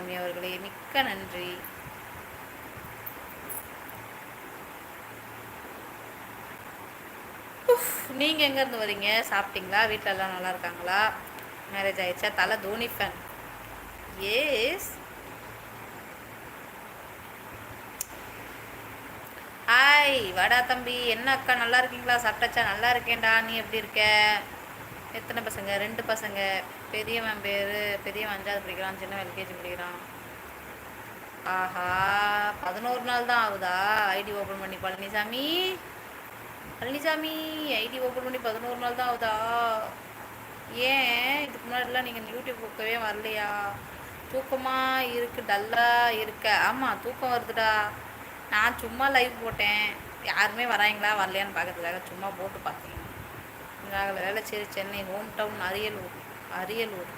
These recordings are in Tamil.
பழனிசாமி அவர்களே மிக்க நன்றி. நீங்கள் எங்கேருந்து வரீங்க? சாப்பிட்டீங்களா? வீட்டில் எல்லாம் நல்லா இருக்காங்களா? மேரேஜ் ஆயிடுச்சா? தலை தோனி ஃபேன் ஏஸ் ஹாய் வாடா தம்பி. என்ன அக்கா நல்லா இருக்கீங்களா? சாப்பிட்டாச்சா? நல்லா இருக்கேன்டா. நீ எப்படி இருக்க? எத்தனை பசங்க? ரெண்டு பசங்க. பெரியவன் பேர் பெரியவன் அஞ்சாவது படிக்கிறான் சின்னவன் எல்கேஜி படிக்கிறான். ஆஹா பதினோரு நாள் தான் ஆகுதா? ஐடி ஓப்பன் பண்ணி பழனிசாமி? பழனிசாமி ஐடி ஓப்பன் பண்ணி பதினோரு நாள் தான் ஆகுதா? ஏன்? இதுக்கு முன்னாடிலாம் நீங்கள் யூடியூப் பக்கவே வரலையா? தூக்கமாக இருக்கு டல்லாக இருக்க. ஆமாம் தூக்கம் வருதுடா. நான் சும்மா லைவ் போட்டேன். யாருமே வராங்களா? வரலையான்னு பார்க்கறதுக்காக சும்மா போட்டு பார்த்தேன். வேலை சரி Chennai home town Ariyalur. Ariyalur.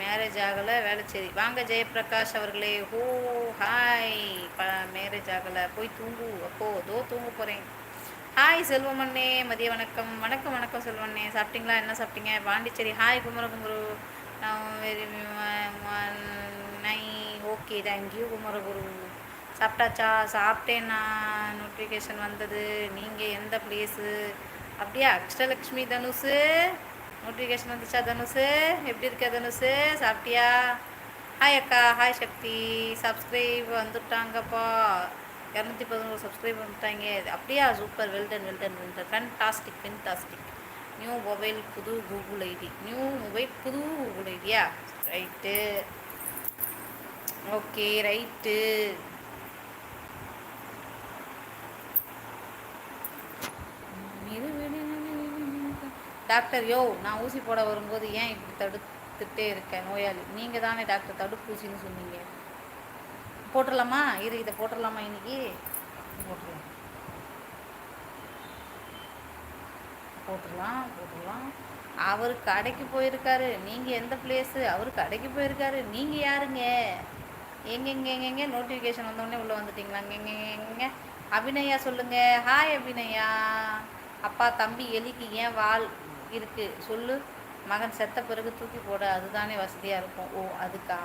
Marriage ஆகலை வேலைச்சேரி வாங்க ஜெயபிரகாஷ் அவர்களே. ஹோ ஹாய். ப மேரேஜ் ஆகலை. போய் தூங்கு. அப்போ தோ தூங்க போகிறேன் ஹாய் செல்வமண்ணே. மதிய வணக்கம். வணக்கம் வணக்கம் செல்வண்ணே சாப்பிட்டீங்களா? என்ன சாப்பிட்டீங்க? பாண்டிச்சேரி. ஹாய் குமரகுரு நான் வெரி நை ஓகே தேங்க்யூ குமரகுரு. சாப்பிட்டாச்சா? சாப்பிட்டேன்னா நோட்டிஃபிகேஷன் வந்தது. நீங்கள் எந்த பிளேஸு அப்படியா? அக்ஷலக்ஷ்மி தனுஷு நோட்டிஃபிகேஷன் வந்துச்சா தனுஷு எப்படி இருக்க தனுஷு சாப்பிட்டியா? ஹாய் அக்கா ஹாய் சக்தி. சப்ஸ்கிரைப் வந்துட்டாங்கப்பா. இரநூத்தி பதினோரு சப்ஸ்கிரைப் வந்துட்டாங்க. அப்படியா? Super well done well done well done fantastic fantastic new mobile புது கூகுள் ஐடி நியூ மொபைல் புது Google idea right okay right doctor யோ நான் ஊசி போட வரும்போது ஏன் இப்படி தடுத்துட்டே இருக்கேன் நோயாளி? நீங்கள் தானே டாக்டர் தடுப்பூசின்னு சொன்னீங்க. போட்டுடலாமா? இரு இதை போட்டுடலாமா இன்னைக்கு? போட்டுடலாம். போட்டுடலாம் போட்டுடலாம். அவர் கடைக்கு போயிருக்காரு. நீங்கள் எந்த பிளேஸு அவர் கடைக்கு போயிருக்காரு. நீங்கள் யாருங்க? எங்கெங்க எங்கெங்க நோட்டிஃபிகேஷன் வந்தோடனே உள்ளே வந்துட்டிங்களா? எங்கெங்க எங்க அபிநயா சொல்லுங்கள் ஹாய் அபிநயா. அப்பா தம்பி எலிக்கு ஏன் வால் இருக்குது சொல்லு. மகன் செத்த பிறகு தூக்கி போட. அதுதானே வசதியாக இருக்கும். ஓ அதுக்கா?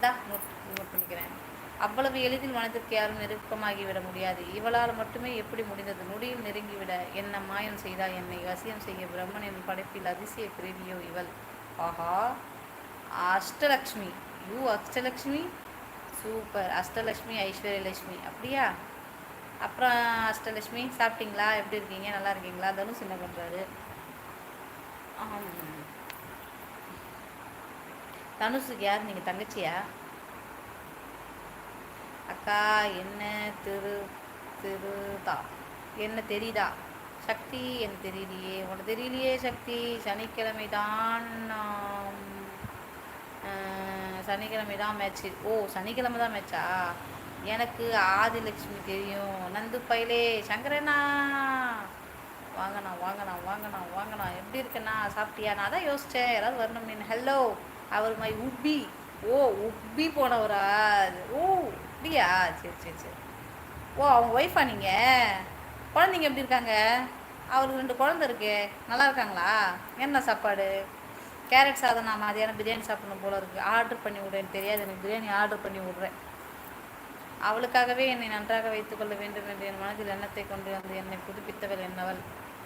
தா நோட் நோட் பண்ணிக்கிறேன். அவ்வளவு எளிதில் மனதிற்கு யாரும் நெருக்கமாகி விட முடியாது. இவளால் மட்டுமே எப்படி முடிந்தது? நொடியில் நெருங்கிவிட. என்ன மாயம் செய்தால் என்னை? வசியம் செய்ய பிரம்மனின் படைப்பில் அதிசய பிரிவியோ இவள்? ஆஹா. அஷ்டலக்ஷ்மி. யூ அஷ்டலக்ஷ்மி? சூப்பர். அஷ்டலக்ஷ்மி ஐஸ்வர்யலட்சுமி அப்படியா? அப்புறம் அஷ்டலட்சுமி சாப்பிட்டீங்களா? எப்படி இருக்கீங்க? நல்லா இருக்கீங்களா? தனுஷ் என்ன பண்ணுறாரு தனுஷுக்கு யார்? நீங்கள் தங்கச்சியா? அக்கா என்ன திரு திருதா என்ன தெரியுதா? சக்தி எனக்கு தெரியலையே. உனக்கு தெரியலையே சக்தி? சனிக்கிழமை தான் சனிக்கிழமை தான் மேட்ச்சு ஓ சனிக்கிழமை தான் மேட்சா எனக்கு ஆதிலட்சுமி தெரியும். நந்து பயிலே சங்கரண்ணா. வாங்கண்ணா வாங்கண்ணா வாங்கண்ணா வாங்கண்ணா. எப்படி இருக்கண்ணா? சாப்பிட்டியா? நான் தான் யோசித்தேன் யாராவது வரணும் ஹலோ அவர் மை உப்பி ஓ உப்பி போனவரா? ஓ அப்படியா? சரி சரி சரி. ஓ அவங்க ஒய்ஃபா நீங்கள் குழந்தைங்க எப்படி இருக்காங்க? அவருக்கு ரெண்டு குழந்த இருக்கு. நல்லா இருக்காங்களா? என்ன சாப்பாடு? கேரட் சாதம் நான் மதியானம் பிரியாணி சாப்பிடணும் போல இருக்குது ஆர்டர் பண்ணி விடுறேன்னு தெரியாது எனக்கு. பிரியாணி ஆர்டர் பண்ணி விடுறேன். அவளுக்காகவே என்னை நன்றாக வைத்துக்கொள்ள வேண்டும் என்று என் மனதில் எண்ணத்தை கொண்டு வந்து என்னை புதுப்பித்தவள் என்னவள்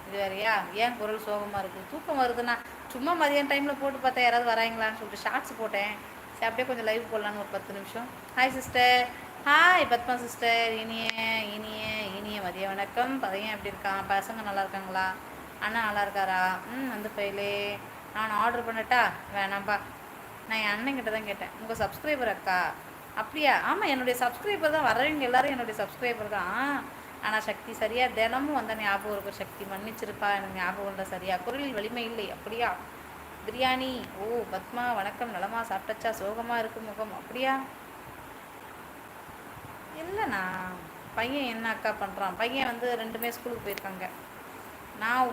இது வேறையா? ஏன் குரல் சோகமாக இருக்குது தூக்கம் வருதுன்னா சும்மா மதியான டைமில் போட்டு பார்த்தா யாராவது வராங்களான்னு சொல்லிட்டு ஷார்ட்ஸ் போட்டேன். சரி அப்படியே கொஞ்சம் லைவ் போடலான்னு ஒரு பத்து நிமிஷம். Hi sister hi Padma sister இனிய இனிய இனிய மதிய வணக்கம். பையன் எப்படி இருக்கான்? பசங்க நல்லா இருக்காங்களா? அண்ணா நல்லா இருக்காரா? ம் வந்து பையலே. நான் ஆர்டர் பண்ணட்டா? வேணாம்பா. நான் என் அண்ணன் தான் கேட்டேன். உங்கள் சப்ஸ்கிரைபர் அக்கா? அப்படியா? ஆமாம் என்னுடைய சப்ஸ்கிரைபர் தான். வரவங்க எல்லாரும் என்னுடைய சப்ஸ்கிரைபர் தான். ஆனால் சக்தி சரியாக தினமும் வந்த ஞாபகம் இருக்கும். சக்தி மன்னிச்சிருப்பா எனக்கு ஞாபகம் இல்லை சரியா? குரலில் வலிமை இல்லை. அப்படியா? பிரியாணி. ஓ பத்மா வணக்கம். நலமா சாப்பிட்டச்சா? சோகமாக இருக்கும் முகம். அப்படியா? இல்லைண்ணா. பையன் என்ன அக்கா பண்ணுறான் பையன் வந்து ரெண்டுமே ஸ்கூலுக்கு போயிருக்காங்க. நான்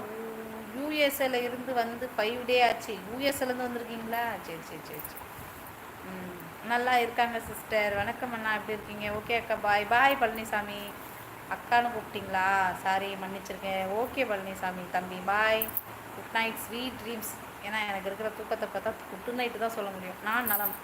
யூஎஸ்ஏல இருந்து வந்து ஃபைவ் டே ஆச்சு. யூஎஸ்ஏலேருந்து வந்திருக்கீங்களா? சரி சரி சரி சரி. ம் நல்லா இருக்காங்க சிஸ்டர் வணக்கம் அண்ணா. எப்படி இருக்கீங்க? ஓகே அக்கா. பாய் பாய் பழனிசாமி. அக்கான்னு கூப்பிட்டீங்களா? சாரி மன்னிச்சிருக்கேன். ஓகே பழனிசாமி தம்பி. Bye good night sweet dreams ஏன்னா எனக்கு இருக்கிற தூக்கத்தை பார்த்தா குட் நைட்டு தான் சொல்ல முடியும். நான் நலம்.